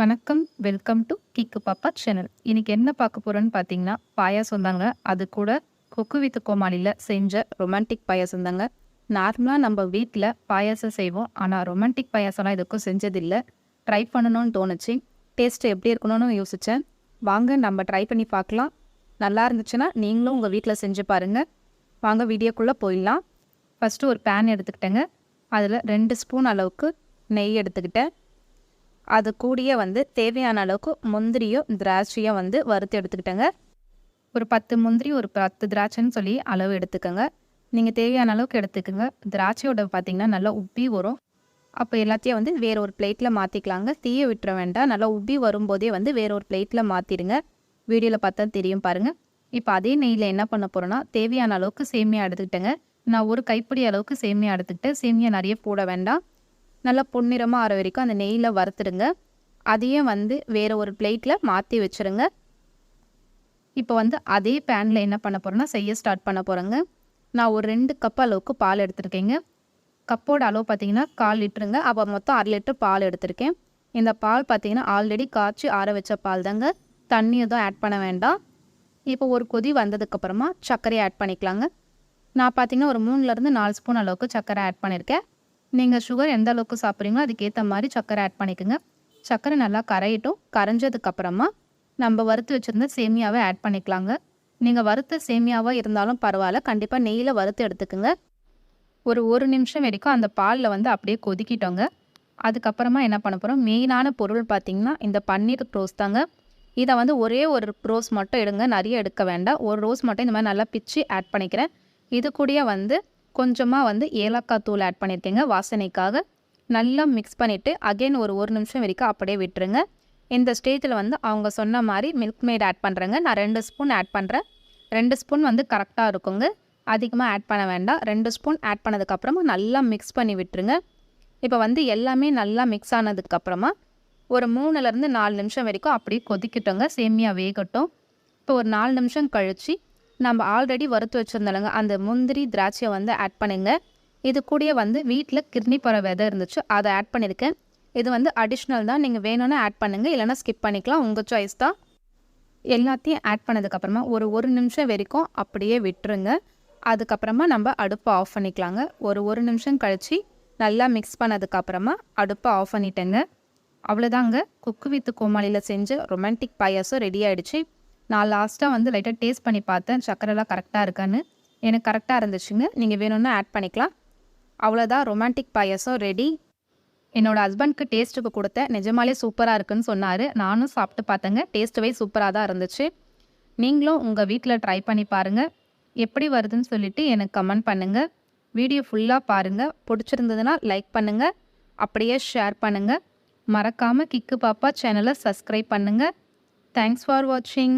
வணக்கம். Welcome to Kikku Pappa channel இன்னைக்கு என்ன பார்க்க போகிறோன்னு பார்த்தீங்கன்னா பாயாசம் தாங்க. அது கூட கொக்கு வித்து கோமாளியில் செஞ்ச ரொமான்டிக் பாயாசம் தாங்க. நார்மலாக நம்ம வீட்டில் பாயாசம் செய்வோம். ஆனால் ரொமான்டிக் பாயாசம்லாம் இதுக்கும் செஞ்சதில்லை. ட்ரை பண்ணணும்னு தோணுச்சு. டேஸ்ட்டு எப்படி இருக்கணும்னு யோசித்தேன் வாங்க நம்ம ட்ரை பண்ணி பார்க்கலாம். நல்லா இருந்துச்சுன்னா நீங்களும் உங்கள் வீட்டில் செஞ்சு பாருங்கள் வாங்க வீடியோக்குள்ளே போயிடலாம். ஃபஸ்ட்டு ஒரு பேன் எடுத்துக்கிட்டேங்க. அதில் ரெண்டு ஸ்பூன் அளவுக்கு நெய் எடுத்துக்கிட்டேன். அது கூடயே வந்து தேவையான அளவுக்கு முந்திரியும் திராட்சையும் வந்து வறுத்து எடுத்துக்கிட்டேங்க. ஒரு பத்து முந்திரி ஒரு பத்து திராட்சைன்னு சொல்லி அளவு எடுத்துக்கோங்க. நீங்கள் தேவையான அளவுக்கு எடுத்துக்கோங்க. திராட்சையோட பார்த்தீங்கன்னா நல்லா உப்பி வரும். அப்போ எல்லாத்தையும் வந்து வேற ஒரு பிளேட்டில் மாற்றிக்கலாங்க தீய விட்டுற வேண்டாம். நல்லா உப்பி வரும்போதே வந்து வேற ஒரு பிளேட்டில் மாற்றிடுங்க வீடியோவில் பார்த்தா தெரியும் பாருங்கள் இப்போ அதே நெய்யில் என்ன பண்ண போகிறோன்னா தேவையான அளவுக்கு சேமியா எடுத்துக்கிட்டேங்க. நான் ஒரு கைப்பிடி அளவுக்கு சேமியா எடுத்துக்கிட்டேன் சேமியா நிறைய போட வேண்டாம். நல்லா பொன்னிறமாக ஆற வரைக்கும் அந்த நெய்யில் வறுத்துடுங்க. அதையும் வந்து வேறு ஒரு பிளேட்டில் மாற்றி வச்சுருங்க. இப்போ வந்து அதே பேனில் என்ன பண்ண போகிறேன்னா செய்ய ஸ்டார்ட் பண்ண போகிறேங்க நான் ஒரு ரெண்டு கப் அளவுக்கு பால் எடுத்திருக்கேங்க. கப்போட அளவு பார்த்தீங்கன்னா கால் லிட்டருங்க. அப்போ மொத்தம் அரை லிட்டர் பால் எடுத்திருக்கேன். இந்த பால் பார்த்தீங்கன்னா ஆல்ரெடி காய்ச்சி ஆற வச்ச பால் தாங்க. தண்ணி எதுவும் ஆட் பண்ண வேண்டாம். இப்போ ஒரு கொதி வந்ததுக்கப்புறமா சர்க்கரையை ஆட் பண்ணிக்கலாங்க. நான் பார்த்தீங்கன்னா ஒரு மூணுலேருந்து நாலு ஸ்பூன் அளவுக்கு சர்க்கரை ஆட் பண்ணியிருக்கேன் நீங்கள் சுகர் எந்த அளவுக்கு சாப்பிட்றீங்களோ அதுக்கேற்ற மாதிரி சர்க்கரை ஆட் பண்ணிக்கோங்க. சர்க்கரை நல்லா கரையட்டும். கரைஞ்சதுக்கப்புறமா நம்ம வறுத்து வச்சுருந்த சேமியாவை ஆட் பண்ணிக்கலாங்க. நீங்கள் வறுத்த சேமியாவாக இருந்தாலும் பரவாயில்ல. கண்டிப்பாக நெய்யில் வறுத்து எடுத்துக்கோங்க. ஒரு ஒரு நிமிஷம் வரைக்கும் அந்த பாலில் வந்து அப்படியே கொதிக்கிட்டோங்க அதுக்கப்புறமா என்ன பண்ண போகிறோம் மெயினான பொருள் பார்த்திங்கன்னா இந்த பன்னீர் ரோஸ் தாங்க. இதை வந்து ஒரே ஒரு ரோஸ் மட்டும் எடுங்க. நிறைய எடுக்க வேண்டாம். ஒரு ரோஸ் மட்டும் இந்த மாதிரி நல்லா பிச்சு ஆட் பண்ணிக்கிறேன். இது கூடயே வந்து கொஞ்சமாக வந்து ஏலக்காய் தூள் ஆட் பண்ணியிருக்கேங்க வாசனைக்காக நல்லா மிக்ஸ் பண்ணிவிட்டு அகைன் ஒரு ஒரு நிமிஷம் வரைக்கும் அப்படியே விட்டுருங்க. இந்த ஸ்டேஜில் வந்து அவங்க சொன்ன மாதிரி மில்க் மேட் ஆட் பண்ணுறேங்க நான் ரெண்டு ஸ்பூன் ஆட் பண்ணுறேன் ரெண்டு ஸ்பூன் வந்து கரெக்டாக இருக்குங்க. அதிகமாக ஆட் பண்ண வேண்டாம். ரெண்டு ஸ்பூன் ஆட் பண்ணதுக்கப்புறமா நல்லா மிக்ஸ் பண்ணி விட்டுருங்க. இப்போ வந்து எல்லாமே நல்லா மிக்ஸ் ஆனதுக்கப்புறமா ஒரு மூணுலேருந்து நாலு நிமிஷம் வரைக்கும் அப்படியே கொதிக்கட்டோங்க. சேமியா வேகட்டும். இப்போ ஒரு நாலு நிமிஷம் கழித்து நம்ம ஆல்ரெடி வறுத்து வச்சுருந்தோங்க அந்த முந்திரி திராட்சையை வந்து ஆட் பண்ணுங்க. இது கூடயே வந்து வீட்டில் கிர்னி போகிற விதை இருந்துச்சு அதை ஆட் பண்ணியிருக்கேன் இது வந்து அடிஷ்னல் தான். நீங்கள் வேணும்னா ஆட் பண்ணுங்கள் இல்லைனா ஸ்கிப் பண்ணிக்கலாம். உங்கள் சாய்ஸ் தான். எல்லாத்தையும் ஆட் பண்ணதுக்கப்புறமா ஒரு ஒரு நிமிஷம் வரைக்கும் அப்படியே விட்டுருங்க. அதுக்கப்புறமா நம்ம அடுப்பை ஆஃப் பண்ணிக்கலாங்க. ஒரு ஒரு நிமிஷம் கழித்து நல்லா மிக்ஸ் பண்ணதுக்கப்புறமா அடுப்பை ஆஃப் பண்ணிட்டேங்க. அவ்வளோதாங்க குக்கு வித்து கோமாளியில் செஞ்சு ரொமான்டிக் பாயாசம் ரெடி ஆகிடுச்சு நான் லாஸ்ட்டாக வந்து லைட்டாக டேஸ்ட் பண்ணி பார்த்தேன். சக்கரைலாம் கரெக்டாக இருக்கான்னு. எனக்கு கரெக்டாக இருந்துச்சுங்க. நீங்கள் வேணும்னா ஆட் பண்ணிக்கலாம். அவ்வளோதான் ரொமான்டிக் பாயாசம் ரெடி என்னோடய ஹஸ்பண்ட்க்கு டேஸ்ட்டுக்கு கொடுத்தேன். நிஜமாலே சூப்பராக இருக்குன்னு சொன்னார். நானும் சாப்பிட்டு பார்த்தேங்க. டேஸ்ட் வைஸ் சூப்பராக தான் இருந்துச்சு. நீங்களும் உங்கள் வீட்டில் ட்ரை பண்ணி பாருங்கள் எப்படி வருதுன்னு சொல்லிவிட்டு எனக்கு கமெண்ட் பண்ணுங்கள் வீடியோ ஃபுல்லாக பாருங்கள் பிடிச்சிருந்ததுன்னா லைக் பண்ணுங்கள் அப்படியே ஷேர் பண்ணுங்கள் மறக்காமல் கிக்கு பாப்பா சேனலை சப்ஸ்கிரைப் பண்ணுங்கள் தேங்க்ஸ் ஃபார் வாட்சிங்